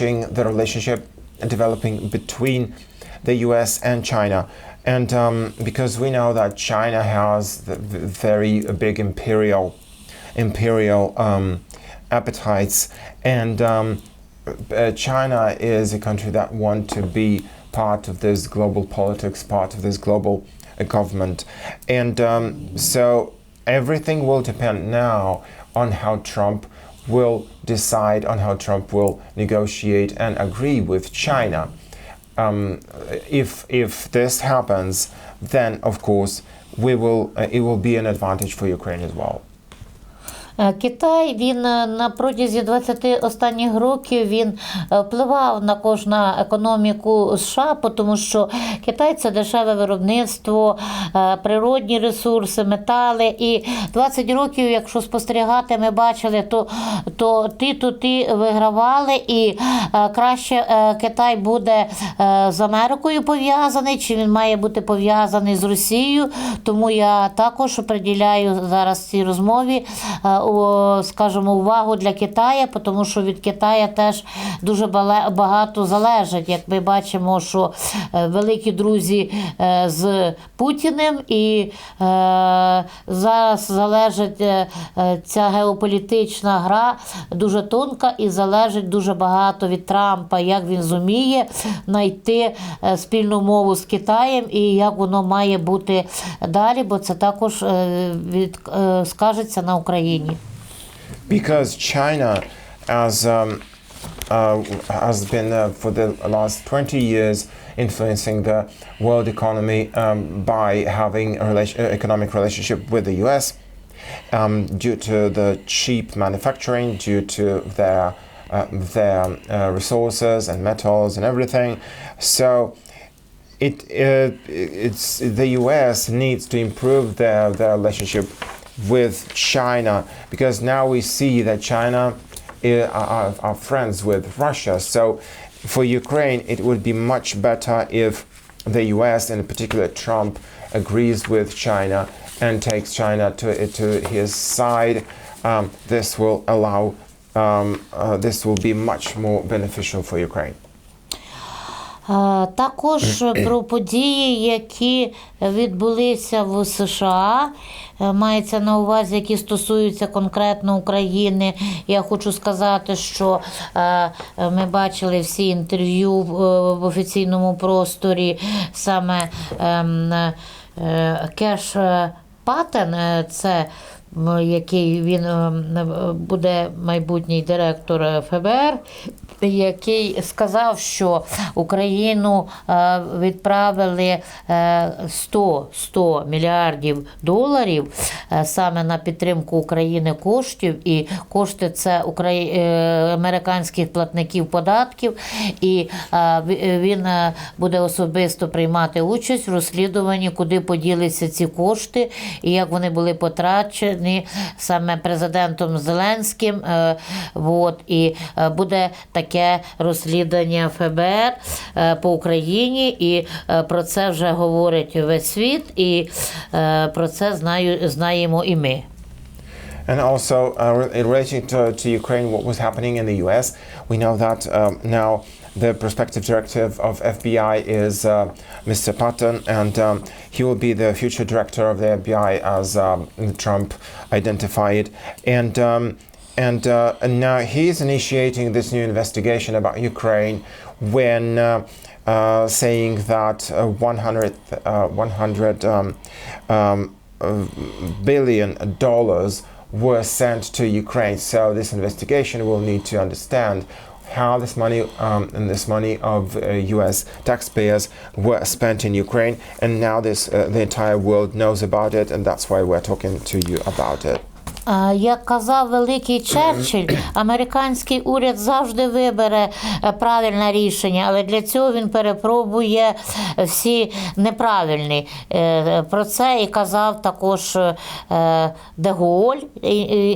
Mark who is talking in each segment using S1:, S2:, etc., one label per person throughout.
S1: watching the relationship developing between the U.S. and China. And um, because we know that China has the v- very big imperial, imperial um, appetites, and um, uh, China is a country that want to be part of this global politics, part of this global uh, government, and um, so everything will depend now on how Trump will decide on how Trump will negotiate and agree with China. Um, if if this happens, then of course we will uh, it will be an advantage for Ukraine as well.
S2: Е, Китай він е, на протязі 20 останніх років він е, впливав на кожну економіку США, тому що Китай це дешеве виробництво, природні ресурси, метали. І 20 років, якщо спостерігати, ми бачили, то, то ті, то ті вигравали, і краще Китай буде з Америкою пов'язаний, чи він має бути пов'язаний з Росією. Тому я також приділяю зараз цій розмові, скажімо, увагу для Китаю, тому що від Китаю теж дуже багато залежить. Як ми бачимо, що е, великі друзі е, з Путіним, і е, зараз залежить ця геополітична гра дуже тонка і залежить дуже багато від Трампа, як він зуміє знайти спільну мову з Китаєм і як воно має бути далі, бо це також від, скажеться на Україні.
S1: Because China has um, uh, has been uh, for the last 20 years influencing the world economy um, by having a relation, uh, economic relationship with the U.S. Um, due to the cheap manufacturing, due to their uh, their resources and metals and everything, so it uh, it's the U.S. needs to improve their their relationship with China because now we see that China i- are, are friends with Russia. So for Ukraine, it would be much better if the U.S. and in particular Trump agrees with China and takes China to to his side. Um, this will allow. Um, uh, this will be much more beneficial for Ukraine.
S2: Також про події, які відбулися в США, е, мається на увазі, які стосуються конкретно України. Я хочу сказати, що е, ми бачили всі інтерв'ю в е, офіційному просторі саме ем, Кеш Патен, е, це який він е, е, буде майбутній директор ФБР, який сказав, що Україну е, відправили е, 100, 100 мільярдів доларів саме на підтримку України коштів, і кошти це американських платників податків, і він буде особисто приймати участь в розслідуванні, куди поділися ці кошти, і як вони були потрачені саме президентом Зеленським. Е, от, і е, буде таке розслідування ФБР е, по Україні, і про це вже говорить весь світ, і про це знаю, знаємо і ми.
S1: And also, uh, re- in relation to, to Ukraine, what was happening in the US, we know that um, now the prospective director of FBI is uh, Mr. Patton, and um, he will be the future director of the FBI as um, Trump identified. And um, and, uh, and now he's initiating this new investigation about Ukraine when uh, uh, saying that uh, 100, uh, 100 um, um, billion dollars were sent to Ukraine. So this investigation will need to understand how this money um, and this money of uh, U.S. taxpayers were spent in Ukraine. And now this uh, the entire world knows about it, and that's why we're talking to you about it.
S2: Як казав великий Черчилль, американський уряд завжди вибере е, правильне рішення, але для цього він перепробує всі неправильні. Е, Про це і казав також е, Деголь,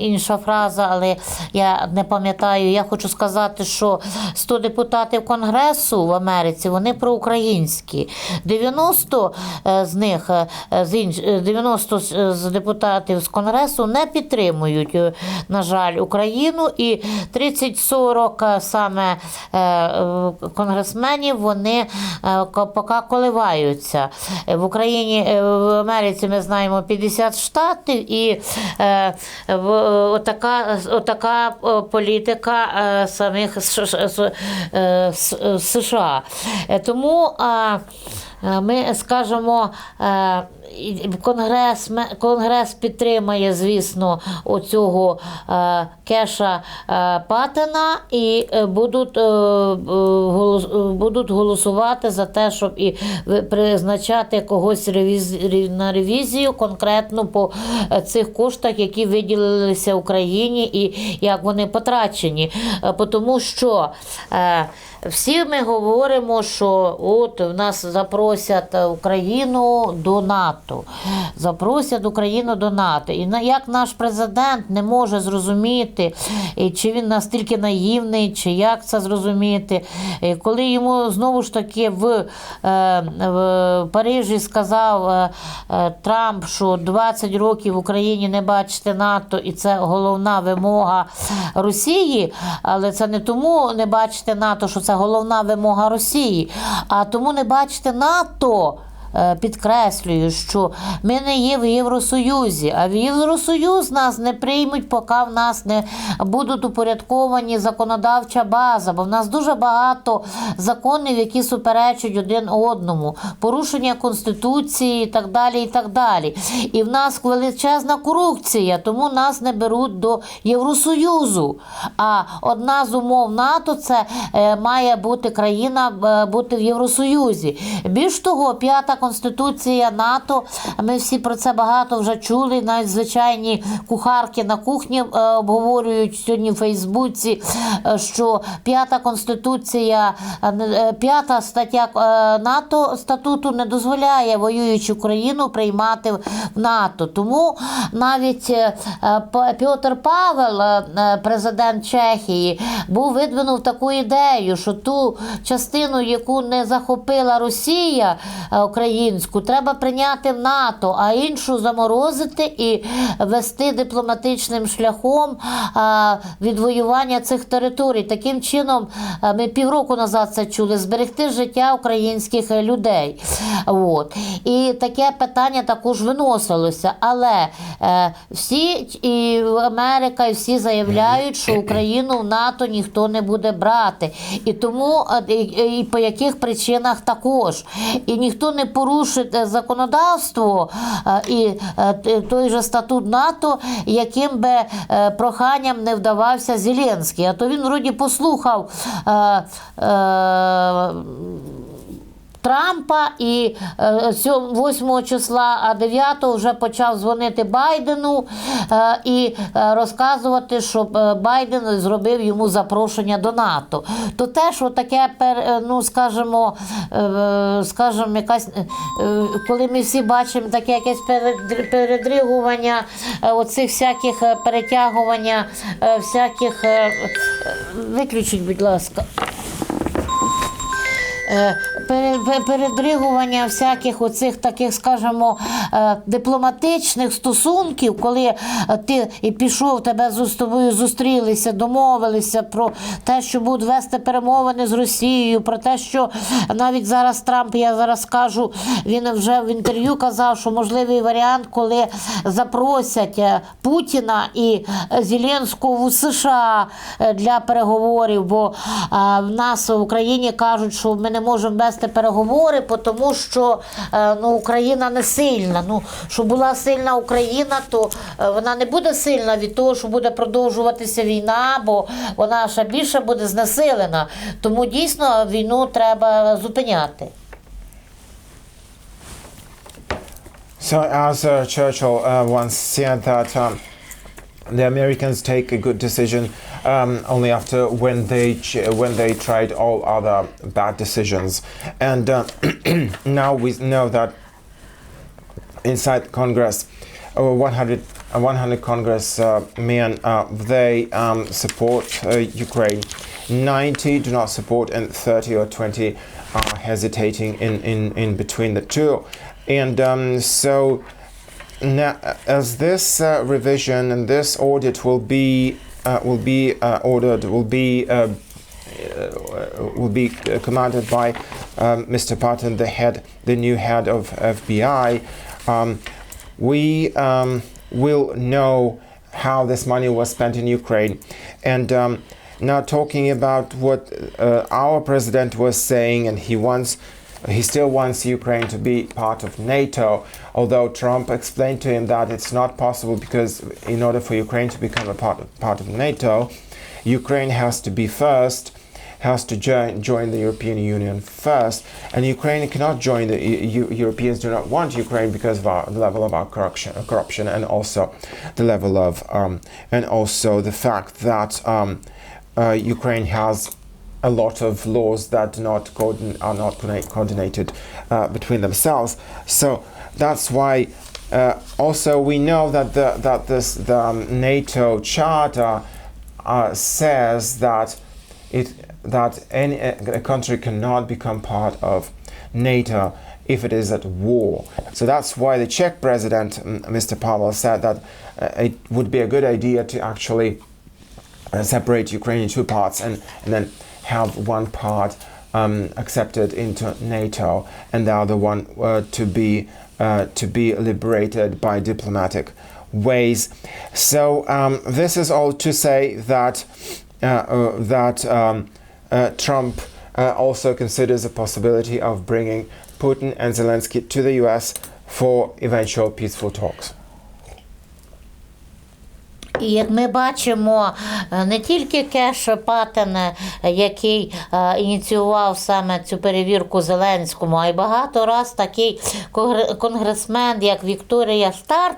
S2: інша фраза, але я не пам'ятаю. Я хочу сказати, що 100 депутатів Конгресу в Америці вони проукраїнські. 90 е, з них е, з інш... е, 90 з- з депутатів з Конгресу не підтримують підтримують, е, на жаль, Україну. І 30-40 саме е, е, конгресменів вони е, поки коливаються. Е, В Україні, е, в Америці ми знаємо 50 штатів, і е, отака, отака е, політика е, самих е, США. Е, Тому е, ми скажемо, е, конгрес, конгрес підтримає, звісно, оцього е, кеша е, Патена і е, будуть, е, е, е, будуть голосувати за те, щоб і призначати когось на ревізію конкретно по е, цих коштах, які виділилися Україні і як вони потрачені. Е, Тому що е, всі ми говоримо, що от в нас запросять Україну до НАТО. Запросять Україну до НАТО. І як наш президент не може зрозуміти, чи він настільки наївний, чи як це зрозуміти, коли йому знову ж таки в, е, в Парижі сказав е, е, Трамп, що 20 років в Україні не бачите НАТО, і це головна вимога Росії, але це не тому не бачите НАТО, що це головна вимога Росії, а тому не бачите НАТО. Е, Підкреслюю, що ми не є в Євросоюзі, а в Євросоюз нас не приймуть, поки в нас не будуть упорядковані законодавча база, бо в нас дуже багато законів, які суперечать один одному, порушення конституції і так далі. І так далі. І в нас величезна корупція, тому нас не беруть до Євросоюзу. А одна з умов НАТО це е, має бути країна е, бути в Євросоюзі. Більш того, п'ята конституція НАТО. Ми всі про це багато вже чули. Навіть звичайні кухарки на кухні е, обговорюють сьогодні в Фейсбуці, е, що п'ята конституція, е, п'ята стаття НАТО статуту не дозволяє воюючу країну приймати в НАТО. Тому навіть Петр Павел, президент Чехії, був видвинув таку ідею, що ту частину, яку не захопила Росія е, українську, треба прийняти в НАТО, а іншу заморозити і вести дипломатичним шляхом відвоювання цих територій. Таким чином, ми півроку назад це чули, зберегти життя українських людей. От. І таке питання також виносилося. Але е, всі і Америка, і всі заявляють, що Україну в НАТО ніхто не буде брати. І тому е, і по яких причинах також. І ніхто не порушить е, законодавство е, і е, той же статут НАТО, яким би е, проханням не вдавався Зеленський. А то він вроді послухав. Е, е, Трампа і е, сьом- 8 числа, а 9 вже почав дзвонити Байдену е, і е, розказувати, щоб е, Байден зробив йому запрошення до НАТО. То теж таке, ну скажімо, е, скажімо, якась, е, е, коли ми всі бачимо таке якесь перед- передригування, е, оцих всяких е, перетягування, е, всяких. е, е, Виключіть, будь ласка. Е, передригування всяких оцих таких, скажімо, е, дипломатичних стосунків, коли е, ти і пішов, тебе з тобою зустрілися, домовилися про те, що будуть вести перемовини з Росією, про те, що навіть зараз Трамп, я зараз скажу, він вже в інтерв'ю казав, що можливий варіант, коли запросять Путіна і Зеленського в США для переговорів, бо в нас в Україні кажуть, що ми не можемо вести переговори, тому що е, ну, Україна не сильна. Ну, щоб була сильна Україна, то е, вона не буде сильна від того, що буде продовжуватися війна, бо вона ще більше буде знесилена. Тому дійсно війну треба зупиняти.
S1: So, as uh, Churchill uh, once said that um, the Americans take a good decision um, only after when they when they tried all other bad decisions, and uh, now we know that inside Congress, uh, 100, uh, 100 Congress uh, men uh, they um, support uh, Ukraine. 90 do not support, and 30 or 20 are hesitating in, in, in between the two. And um, so now, as this uh, revision and this audit will be will be uh, ordered, will be uh, uh, will be uh, commanded by um, Mr. Patton, the head, the new head of FBI. Um, we um, will know how this money was spent in Ukraine, and um, now talking about what uh, our president was saying, and he wants. He still wants Ukraine to be part of NATO, although Trump explained to him that it's not possible because, in order for Ukraine to become a part of, part of NATO, Ukraine has to be first, has to join, join the European Union first, and Ukraine cannot join. The Eu- Europeans do not want Ukraine because of our, the level of our corruption, corruption, and also the level of, um, and also the fact that um, uh, Ukraine has a lot of laws that do not are not coordinate- coordinated uh, between themselves. So that's why. Uh, also, we know that the that this the um, NATO charter uh, says that it that any a country cannot become part of NATO if it is at war. So that's why the Czech president, Mr. Pavel, said that uh, it would be a good idea to actually uh, separate Ukraine in two parts and, and then have one part um, accepted into NATO and the other one uh, to be uh, to be liberated by diplomatic ways. So um, this is all to say that uh, uh, that um, uh, Trump uh, also considers the possibility of bringing Putin and Zelensky to the U.S. for eventual peaceful talks.
S2: І як ми бачимо, е, не тільки Кеш Паттен, е, який е, ініціював саме цю перевірку Зеленському, а й багато раз такий конгресмен, як Вікторія Старт,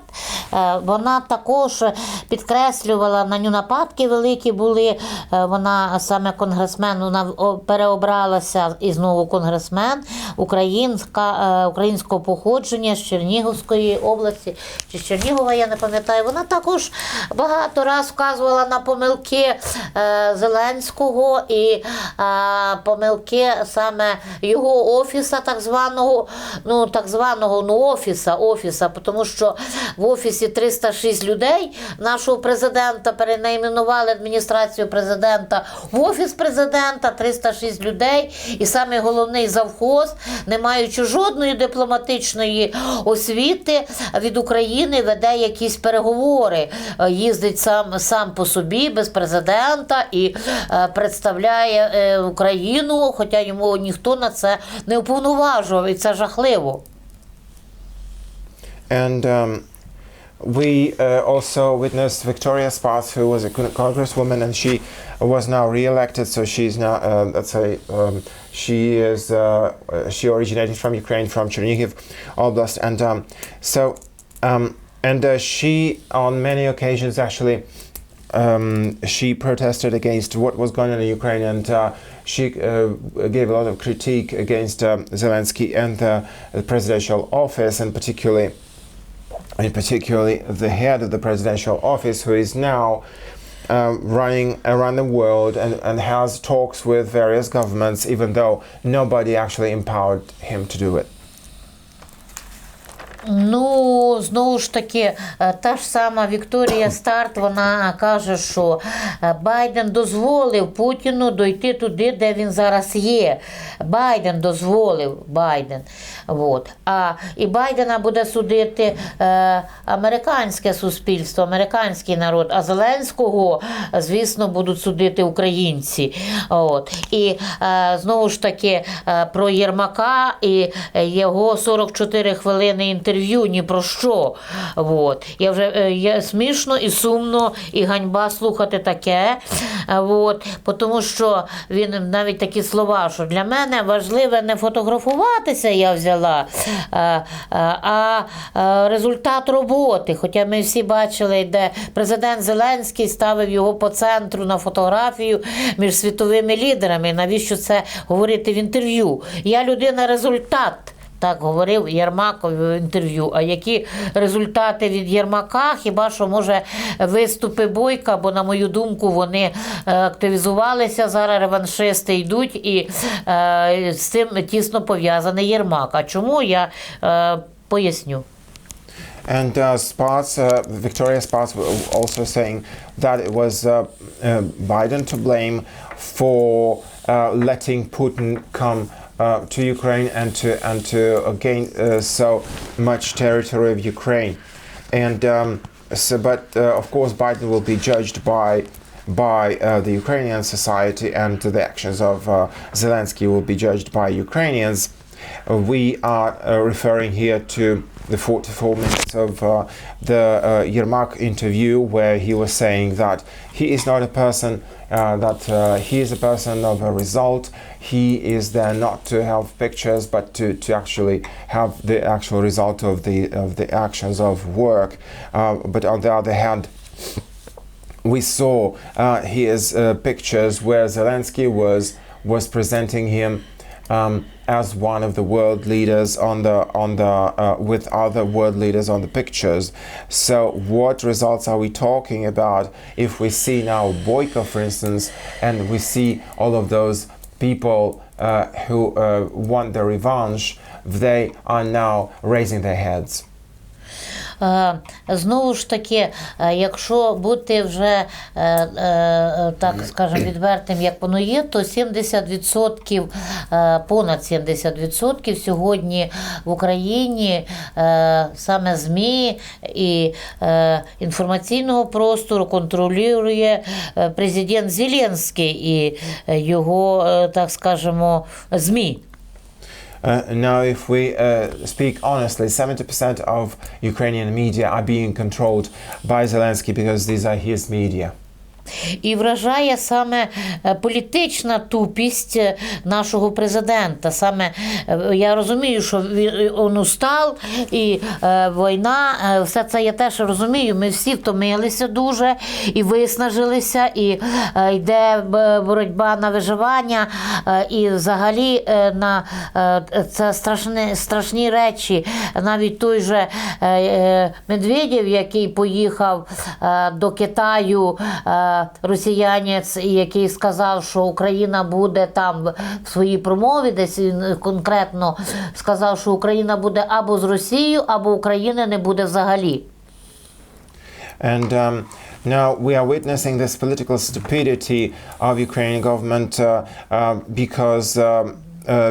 S2: вона також підкреслювала на нього нападки великі були. Вона саме конгресмен, вона переобралася і знову конгресмен українська, українського походження з Чернігівської області чи з Чернігова, я не пам'ятаю. Вона також багато раз вказувала на помилки е, Зеленського і е, помилки саме його офіса, так званого, ну так званого ну, офіса, офіса, тому що в офісі 306 людей нашого президента перенайменували адміністрацію президента в офіс президента, 306 людей, і саме головний завхоз, не маючи жодної дипломатичної освіти від України, веде якісь переговори, Е, їздить сам, сам по собі без президента і е, представляє е, Україну, хоча йому ніхто на це не уповноважував, і це жахливо.
S1: And um, we uh, also witnessed Victoria Sparks, who was a congresswoman, and she was now re-elected. So she's now, uh, let's say, um, she is uh, uh, she originated from Ukraine, from Chernihiv Oblast, and um, so um, and uh, she on many occasions actually. Um, she protested against what was going on in Ukraine, and uh, she uh, gave a lot of critique against um, Zelensky and uh, the presidential office, and particularly and particularly the head of the presidential office, who is now um, running around the world and, and has talks with various governments, even though nobody actually empowered him to do it.
S2: Ну, знову ж таки, е, та ж сама Вікторія Старт, вона каже, що е, Байден дозволив Путіну дойти туди, де він зараз є. Байден дозволив Байден. От. А і Байдена буде судити е, американське суспільство, американський народ, а Зеленського, звісно, будуть судити українці. От. І е, знову ж таки е, про Єрмака і його 44 хвилини інтерв'ю ні про що. От. Я вже е, є смішно і сумно, і ганьба слухати таке. От. Тому що він навіть такі слова, що для мене важливе не фотографуватися, я взяла, е, е, а е, результат роботи. Хоча ми всі бачили, де президент Зеленський ставив його по центру на фотографію між світовими лідерами. Навіщо це говорити в інтерв'ю? Я людина результат. Так говорив Єрмак в інтерв'ю. А які результати від Єрмака? Хіба що може виступи Бойка? Бо, на мою думку, вони е, активізувалися. Зараз реваншисти йдуть, і е, з цим тісно пов'язаний Єрмак. А чому я е, поясню?
S1: And uh, Sparks, uh, Victoria were also saying that it was uh, uh, Biden to blame for uh, letting Putin come uh, to Ukraine and to and to uh, gain uh, so much territory of Ukraine. And um, so, but uh, of course, Biden will be judged by by uh, the Ukrainian society, and the actions of uh, Zelensky will be judged by Ukrainians. We are referring here to the 44 minutes of uh, the uh, Yermak interview, where he was saying that he is not a person, uh, that uh, he is a person of a result. He is there not to have pictures, but to, to actually have the actual result of the of the actions of work. Uh, but on the other hand, we saw uh, his pictures where Zelensky was was presenting him um, as one of the world leaders on the on the uh, with other world leaders on the pictures. So what results are we talking about if we see now Boyko, for instance, and we see all of those people uh, who uh, want the revenge? They are now raising their heads.
S2: Е, Знову ж таки, е, якщо бути вже е, так скажемо відвертим, як воно є, то 70%, е, понад 70% сьогодні в Україні саме ЗМІ і інформаційного простору контролює президент Зеленський і його, так скажемо, ЗМІ.
S1: Uh, now, if we uh, speak honestly, 70% of Ukrainian media are being controlled by Zelensky because these are his media.
S2: І вражає саме е, політична тупість е, нашого президента. Саме е, я розумію, що він устав і е, війна, все це я теж розумію. Ми всі втомилися дуже і виснажилися, і е, йде боротьба на виживання, е, і взагалі е, на е, це страшні, страшні речі. Навіть той же е, Медведєв, який поїхав е, до Китаю, е, росіянець, який сказав, що Україна буде там в своїй промові, десь він конкретно сказав, що Україна буде або з Росією, або України не буде взагалі.
S1: And um, now we are witnessing this political stupidity of Ukrainian government uh, uh, because. Uh,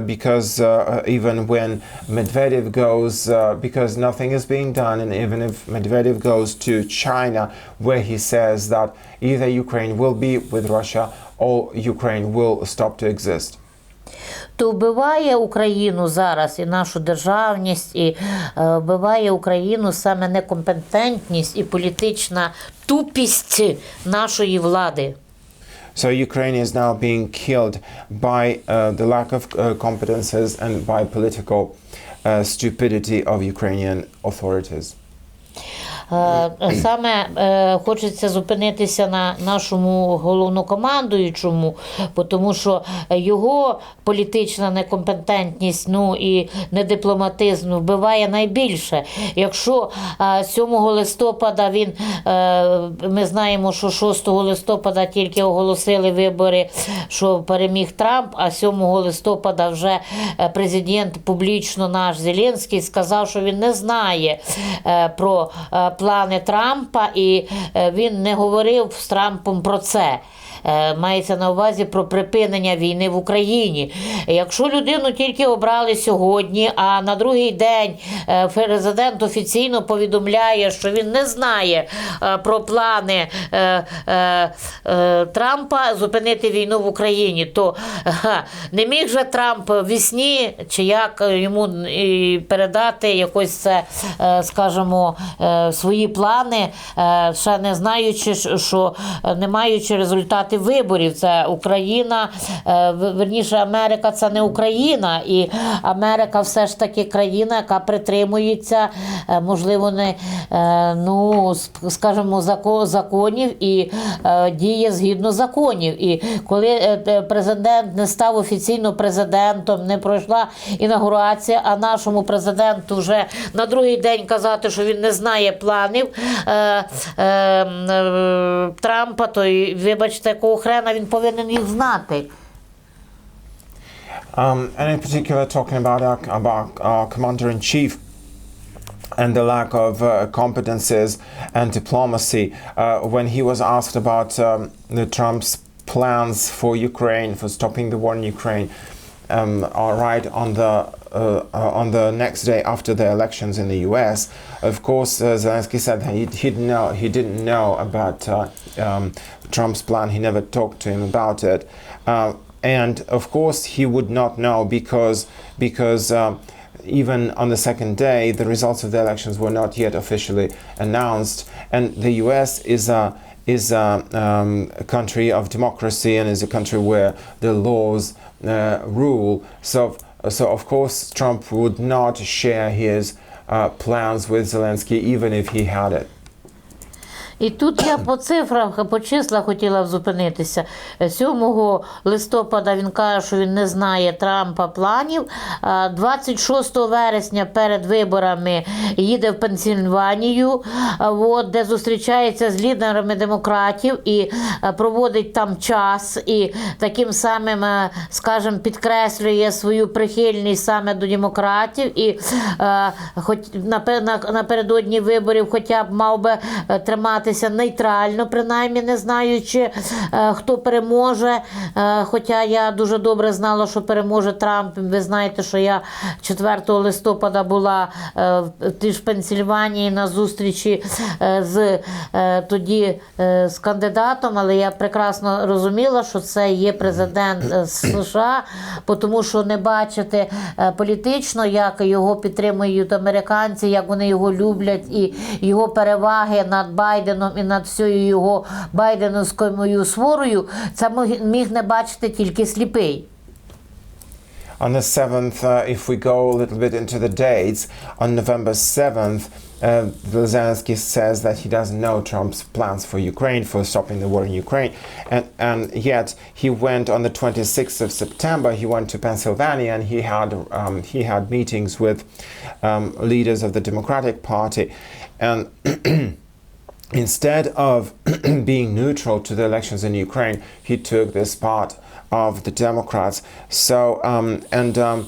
S1: because uh, even when Medvedev goes, uh, because nothing is being done, and even if Medvedev goes to China, where he says that either Ukraine will be with Russia or Ukraine will stop to exist.
S2: то вбиває Україну зараз і нашу державність, і е, вбиває Україну саме некомпетентність і політична тупість нашої влади.
S1: So Ukraine is now being killed by uh, the lack of uh, competences and by political uh, stupidity of Ukrainian authorities.
S2: Е, Саме е, хочеться зупинитися на нашому головнокомандуючому, тому що його політична некомпетентність, ну і недипломатизм вбиває найбільше. Якщо е, 7 листопада він е, ми знаємо, що 6 листопада тільки оголосили вибори, що переміг Трамп, а 7 листопада вже е, президент публічно наш Зеленський сказав, що він не знає е, про е, плани Трампа, і е, він не говорив з Трампом про це. Е, Мається на увазі про припинення війни в Україні. Якщо людину тільки обрали сьогодні, а на другий день е, президент офіційно повідомляє, що він не знає е, про плани Трампа зупинити війну в Україні, то не міг же Трамп вісні чи як йому передати якось це, скажімо, свої плани, ще не знаючи, що не маючи результати виборів. Це Україна, е, верніше Америка це не Україна, і Америка все ж таки країна, яка притримується, е, можливо, не е, ну, ск- скажімо, законів і діє згідно законів. І коли президент не став офіційно президентом, не пройшла інаугурація, а нашому президенту вже на другий день казати, що він не знає планів е, е, е, Трампа, то вибачте, якого хрена він повинен їх знати.
S1: Um, and in particular, talking about our, about our commander in chief, and the lack of uh, competences and diplomacy. Uh, when he was asked about um, the Trump's plans for Ukraine, for stopping the war in Ukraine, um, all right, on the uh, uh, on the next day after the elections in the U.S., of course, uh, Zelensky said he, he didn't know he didn't know about uh, um, Trump's plan. He never talked to him about it, uh, and of course, he would not know because because. Um, even on the second day, the results of the elections were not yet officially announced, and the U.S. is a is a, um, a country of democracy and is a country where the laws uh, rule. So, so of course, Trump would not share his uh, plans with Zelensky, even if he had it.
S2: І тут я по цифрах, по числах хотіла б зупинитися. 7 листопада він каже, що він не знає Трампа планів. А 26 вересня перед виборами їде в Пенсільванію, от, де зустрічається з лідерами демократів і проводить там час, і таким самим, скажімо, підкреслює свою прихильність саме до демократів. І хоч напе- на- напередодні виборів, хоча б мав би е, триматися нейтрально, принаймні не знаючи, е, хто переможе. Е, Хоча я дуже добре знала, що переможе Трамп. Ви знаєте, що я 4 листопада була е, в Пенсільванії на зустрічі з тоді з кандидатом, але я прекрасно розуміла, що це є президент США, тому що не бачити політично, як його підтримують американці, як вони його люблять, і його переваги над Байденом і над всією його байденовською сворою, це мог- міг не бачити тільки сліпий.
S1: On the 7th, uh, if we go a little bit into the dates, on November 7th, uh, Zelensky says that he doesn't know Trump's plans for Ukraine, for stopping the war in Ukraine. And, and yet, he went on the 26th of September, he went to Pennsylvania and he had, um, he had meetings with um, leaders of the Democratic Party. And instead of being neutral to the elections in Ukraine, he took this part of the Democrats. So um, and um,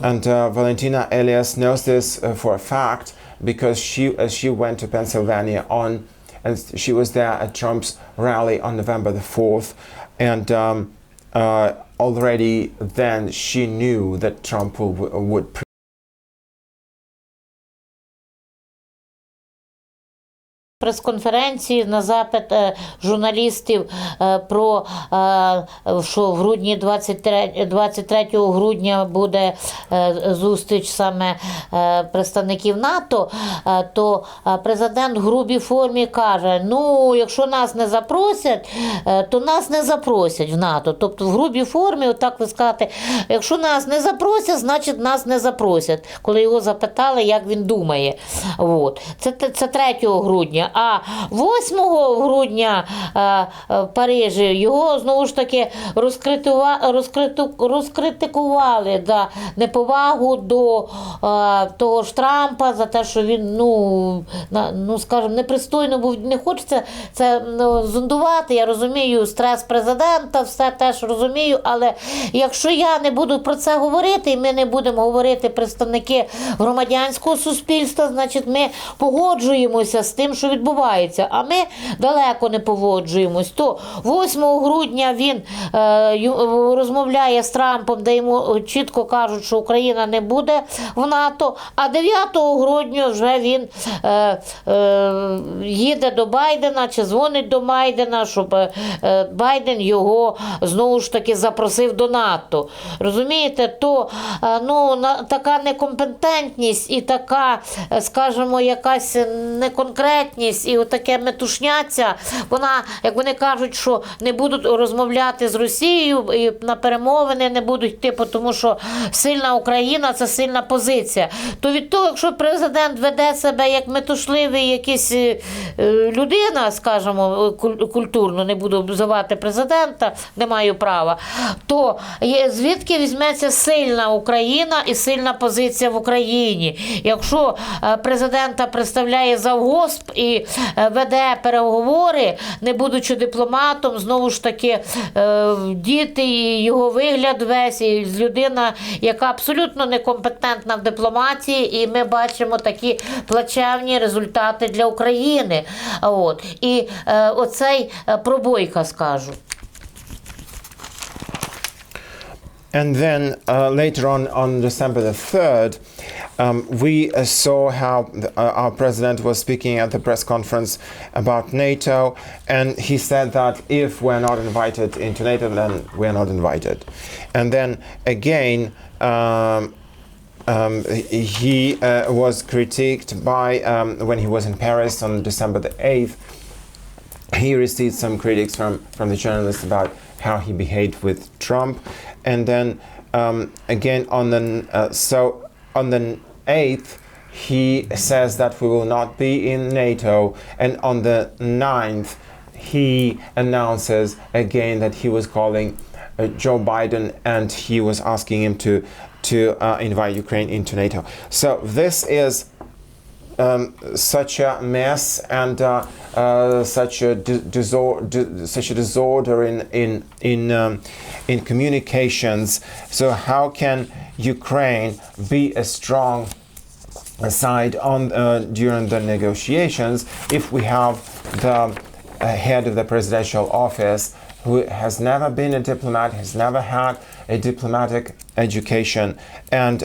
S1: and uh, Valentina Elias knows this uh, for a fact because she uh, she went to Pennsylvania on and she was there at Trump's rally on November the fourth, and um, uh, already then she knew that Trump would,
S2: Прес-конференції на запит е, журналістів е, про е, що в грудні 23, 23 грудня буде зустріч саме представників НАТО, то президент в грубій формі каже: ну, якщо нас не запросять, то нас не запросять в НАТО. Тобто в грубій формі, отак ви сказати, якщо нас не запросять, значить нас не запросять. Коли його запитали, як він думає. От. Це, це 3 грудня. А 8 грудня е, е, в Парижі його знову ж таки розкритикували за неповагу до е, того ж Трампа, за те, що він, ну, ну скажімо, непристойно був, не хочеться це ну, зондувати. Я розумію стрес президента, все теж розумію, але якщо я не буду про це говорити, і ми не будемо говорити представники громадянського суспільства, значить ми погоджуємося з тим, що відбувається. А ми далеко не погоджуємось. То 8 грудня він е, розмовляє з Трампом, де йому чітко кажуть, що Україна не буде в НАТО. А 9 грудня вже він е, е, їде до Байдена чи дзвонить до Байдена, щоб е, Байден його знову ж таки запросив до НАТО. Розумієте, то е, ну, на, така некомпетентність і така, е, скажімо, якась неконкретність і отаке метушняця, вона, як вони кажуть, що не будуть розмовляти з Росією і на перемовини не будуть йти, тому що сильна Україна це сильна позиція. То від того, якщо президент веде себе як метушливий якийсь е, е, людина, скажімо, куль- культурно, не буду обзивати президента, не маю права, то звідки візьметься сильна Україна і сильна позиція в Україні? Якщо е, президента представляє завгосп і е, веде переговори, не будучи дипломатом, знову ж таки, е, діти і його вигляд весь, і людина, яка абсолютно некомпетентна в дипломатії, і ми бачимо такі плачевні результати для України. От. І е, оцей пробойка скажу.
S1: And then uh, later on, on December the 3rd, um, we uh, saw how the, uh, our president was speaking at the press conference about NATO, and he said that if we're not invited into NATO, then we're not invited. And then again, um, um, he uh, was critiqued by um, when he was in Paris on December the 8th he received some critics from, from the journalists about how he behaved with Trump, and then um, again on the uh, so on the eighth he says that we will not be in NATO, and on the 9th he announces again that he was calling uh, Joe Biden and he was asking him to to uh, invite Ukraine into NATO. So this is um, such a mess and uh, uh, such a di- disor- di- such a disorder in in in um, in communications. So how can Ukraine be a strong side on uh, during the negotiations if we have the uh, head of the presidential office who has never been a diplomat, has never had a diplomatic education, and